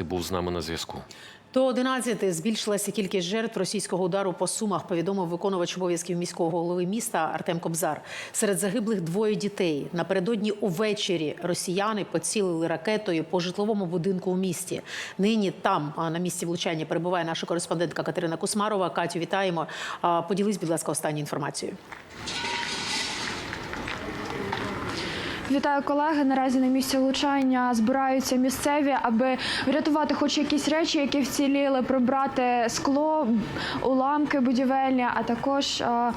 Вранці був з нами на зв'язку. До 11 збільшилася кількість жертв російського удару по сумах. Повідомив виконувач обов'язків міського голови міста Артем Кобзар. Серед загиблих двоє дітей. Напередодні увечері росіяни поцілили ракетою по житловому будинку у місті. Нині там на місці влучання перебуває наша кореспондентка Катерина Кусмарова. Катю, вітаємо. Поділись, будь ласка, останньою інформацією. Вітаю колеги. Наразі на місці влучання збираються місцеві, аби врятувати хоч якісь речі, які вціліли, прибрати скло, уламки будівельні, а також е,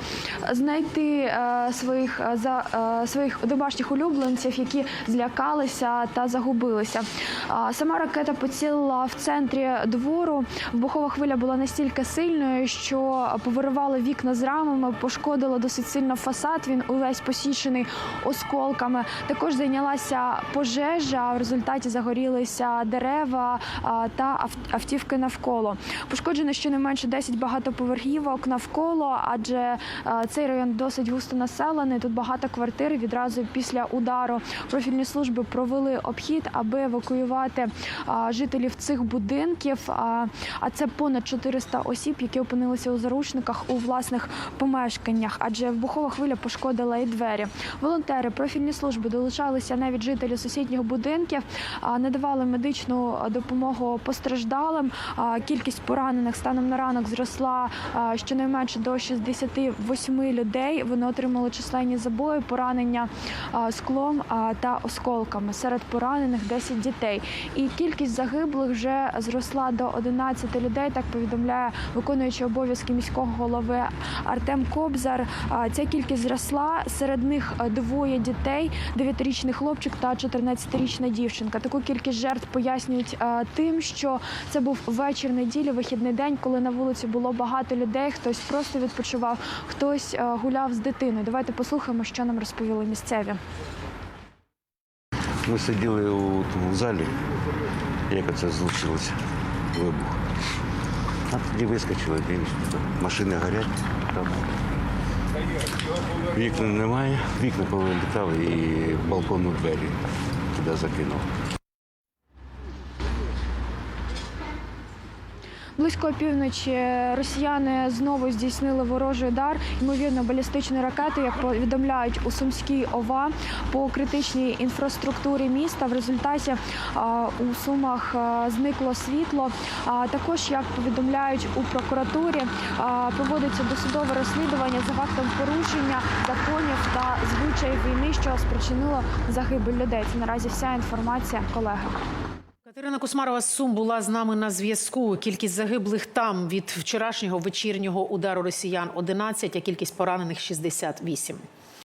знайти е, своїх е, за своїх домашніх улюбленців, які злякалися та загубилися. А, Сама ракета поцілила в центрі двору. Вибухова хвиля була настільки сильною, що повиривала вікна з рамами, пошкодила досить сильно фасад. Він увесь посічений осколками. Також зайнялася пожежа. В результаті загорілися дерева та автівки навколо. Пошкоджено щонайменше 10 багатоповерхівок навколо, адже цей район досить густо населений. Тут багато квартир. Відразу після удару профільні служби провели обхід, аби евакуювати жителів цих будинків. А, це понад 400 осіб, які опинилися у заручниках у власних помешканнях, адже вибухова хвиля пошкодила і двері. Волонтери, профільні служби долучалися навіть жителі сусідніх будинків, надавали медичну допомогу постраждалим. Кількість поранених станом на ранок зросла щонайменше до 68 людей. Вони отримали численні забої, поранення склом та осколками. Серед поранених 10 дітей. І кількість загиблих вже зросла до 11 людей. Так повідомляє виконуючий обов'язки міського голови Артем Кобзар. Ця кількість зросла. Серед них двоє дітей: 9-річний хлопчик та 14-річна дівчинка. Таку кількість жертв пояснюють а, тим, що це був вечір неділі, вихідний день, коли на вулиці було багато людей. Хтось просто відпочивав, хтось а, гуляв з дитиною. Давайте послухаємо, що нам розповіли місцеві. Ми сиділи у тому залі, як це злучилося вибух. А тоді вискочили, машини горять. Вікна немає, вікна повилітали і балконну двері туди закинув. Близько опівночі росіяни знову здійснили ворожий удар, ймовірно, балістичною ракетою, як повідомляють у Сумській ОВА по критичній інфраструктурі міста. В результаті у Сумах зникло світло. Також, як повідомляють у прокуратурі, проводиться досудове розслідування за фактом порушення законів та звичаїв війни, що спричинило загибель людей. Це наразі вся інформація, колеги. Катерина Кусмарова з Сум була з нами на зв'язку. Кількість загиблих там від вчорашнього вечірнього удару росіян 11, а кількість поранених 68.